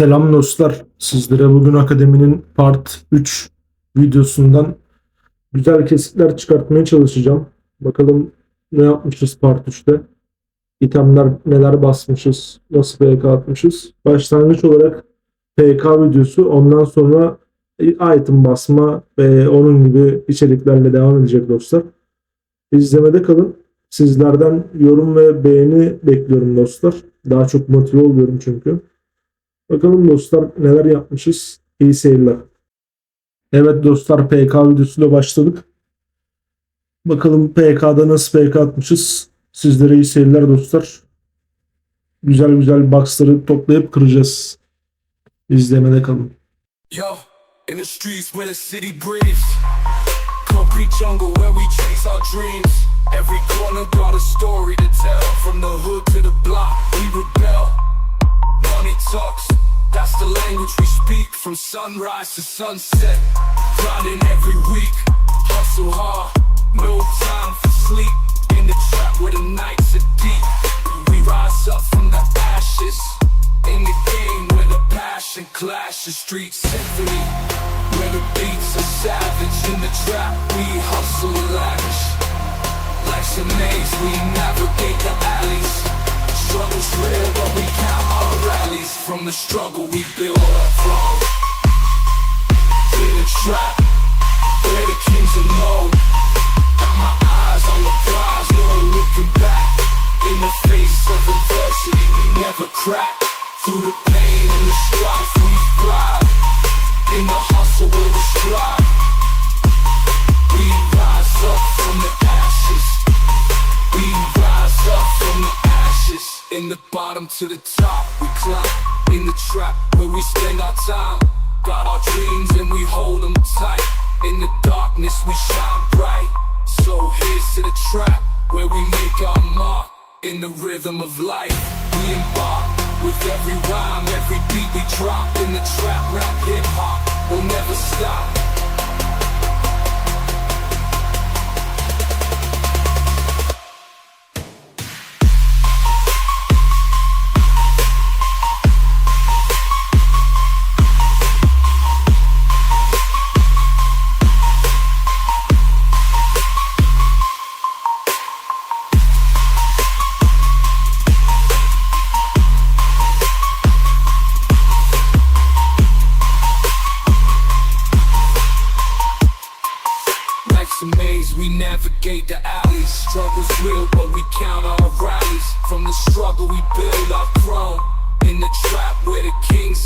Selam dostlar. Sizlere bugün akademinin part 3 videosundan güzel kesitler çıkartmaya çalışacağım. Bakalım ne yapmışız part 3'te. İtemler neler basmışız, nasıl PK atmışız. Başlangıç olarak PK videosu ondan sonra item basma ve onun gibi içeriklerle devam edecek dostlar. İzlemede kalın. Sizlerden yorum ve beğeni bekliyorum dostlar. Daha çok motive oluyorum çünkü. Bakalım dostlar neler yapmışız. İyi seyirler. Evet dostlar PK videosuyla başladık. Bakalım PK'da nasıl PK atmışız. Sizlere iyi seyirler dostlar. Güzel güzel boxları toplayıp kıracağız. İzlemede kalın. Yo, in the streets where the city breathes. Concrete jungle where we chase our dreams. Every corner got a story sunrise to sunset, grinding every week. Hustle hard, no time for sleep. In the trap where the nights are deep. We rise up from the ashes. In the game where the passion clashes, street symphony. Where the beats are savage. In the trap, we hustle lavish. Life's a maze, we navigate the alleys. Struggle's real, but we count our rallies. From the struggle, we build our throne. Trap, where the kings alone. Got my eyes on the prize, no looking back. In the face of adversity, we never crack. Through the pain and the strife, we thrive. In the hustle. We rise up from the ashes. We rise up from the ashes. In the bottom to the top, we climb. In the trap where we spend our time. Got our dreams and we hold them tight. In the darkness, we shine bright. So here's to the trap where we make our mark. In the rhythm of life, we embark. With every rhyme, every beat we drop. In the trap, rap, hip hop, We'll never stop.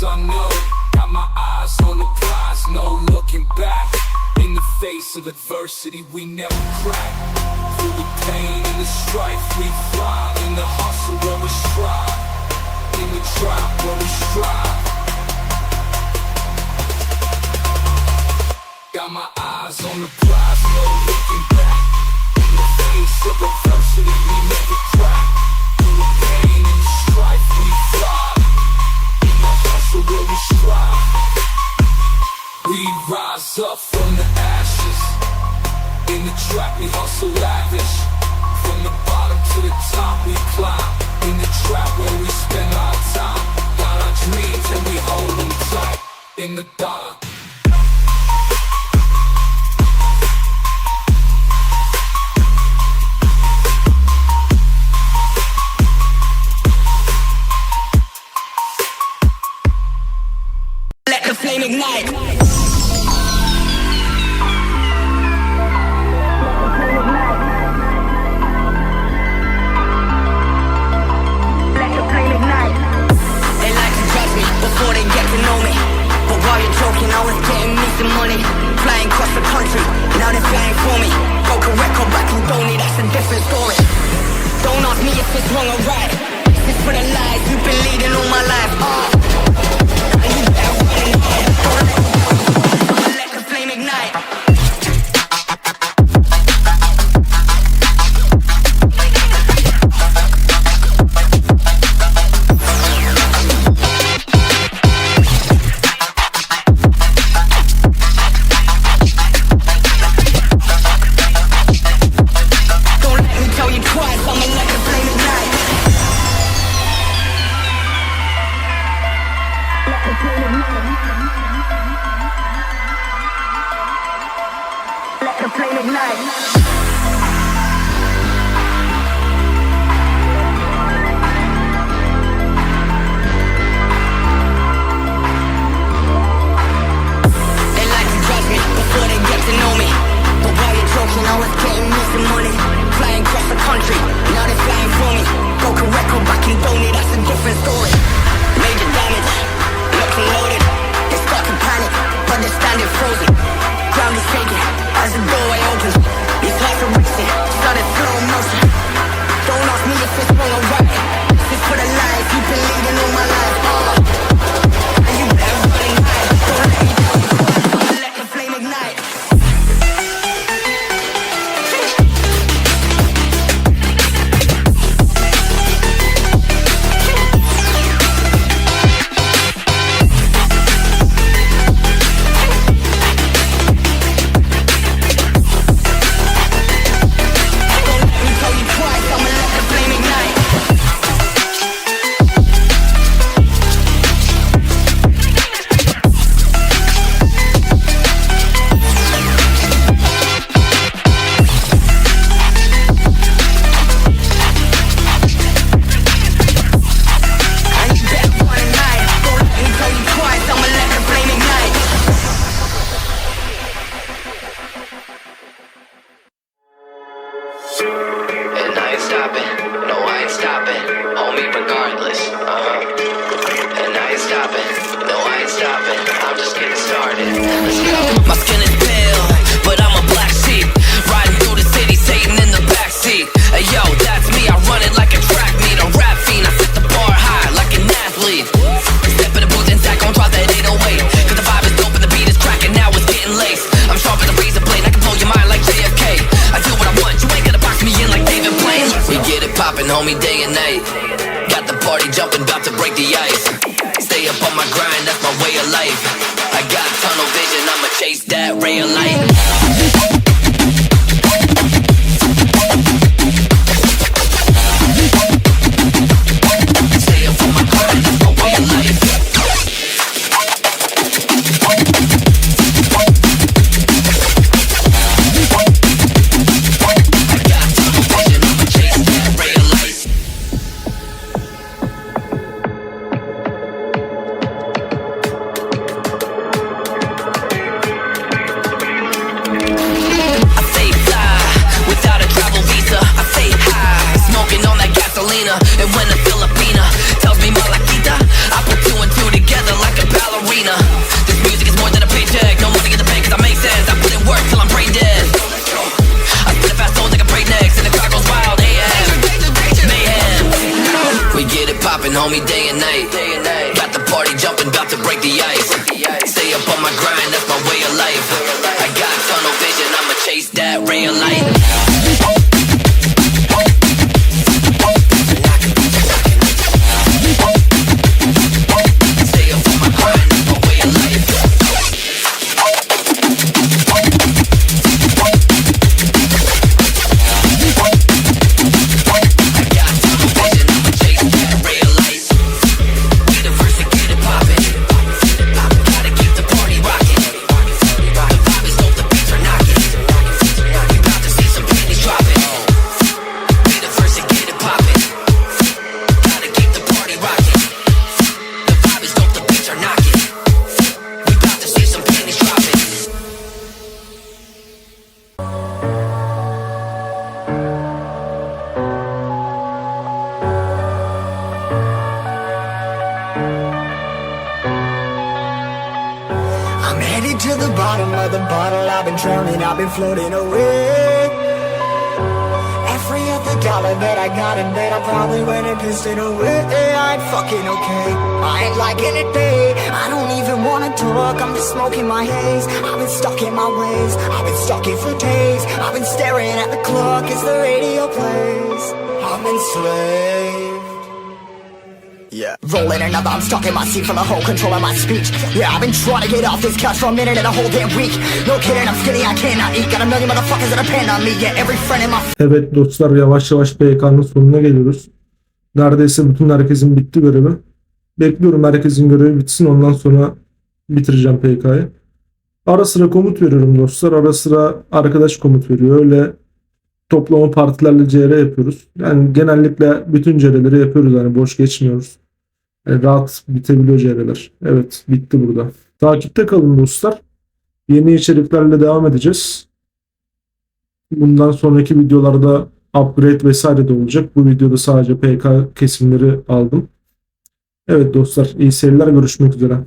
The kings. Got my eyes on the prize, no looking back. In the face of adversity, we never crack. Through the pain and the strife, we thrive. In the hustle where we strive. In the trap where we strive. Got my eyes on the prize, no where we spend our time. Got our dreams and we hold them tight. In the dark. It's wrong or right. For the lies you've been leading all my life. Ah. You're joking, I was getting money. Flying across the country, now they're flying for me. Broken record and night. Got the party jumping, about to break the ice. Stay up on my grind, that's my way of life. I got tunnel vision, I'ma chase that ray of light. Got the party jumping, about to break the ice. Stay up on my grind, that's my way of life. I'm headed to the bottom of the bottle. I've been drowning, I've been floating away. Every other dollar that I got in bed, I probably went and pissed it away. I ain't fucking okay. I ain't liking it, babe. I don't even wanna talk. I'm just smoking my haze. I've been stuck in my ways. I've been stuck here for days. I've been staring at the clock as the radio plays. I'm enslaved. Yeah. Rolling another, I'm stuck in my seat from the whole control of my speech. Yeah, I've been trying to get off this couch for a minute and a whole damn week. No kidding, I'm skinny, I cannot eat. Got a million motherfuckers that depend on me. Yeah, every friend in my Evet dostlar yavaş yavaş PK'nın sonuna geliyoruz. Neredeyse bütün herkesin bitti görevi. Bekliyorum herkesin görevi bitsin ondan sonra bitireceğim PK'yı. Ara sıra komut veriyorum dostlar. Ara sıra arkadaş komut veriyor. Öyle toplama partilerle CR yapıyoruz. Yani genellikle bütün CR'leri yapıyoruz. Yani boş geçmiyoruz. Yani rahat bitebiliyor CR'ler. Evet bitti burada. Takipte kalın dostlar. Yeni içeriklerle devam edeceğiz. Bundan sonraki videolarda upgrade vesaire de olacak. Bu videoda sadece PK kesimleri aldım. Evet dostlar iyi seyirler görüşmek üzere.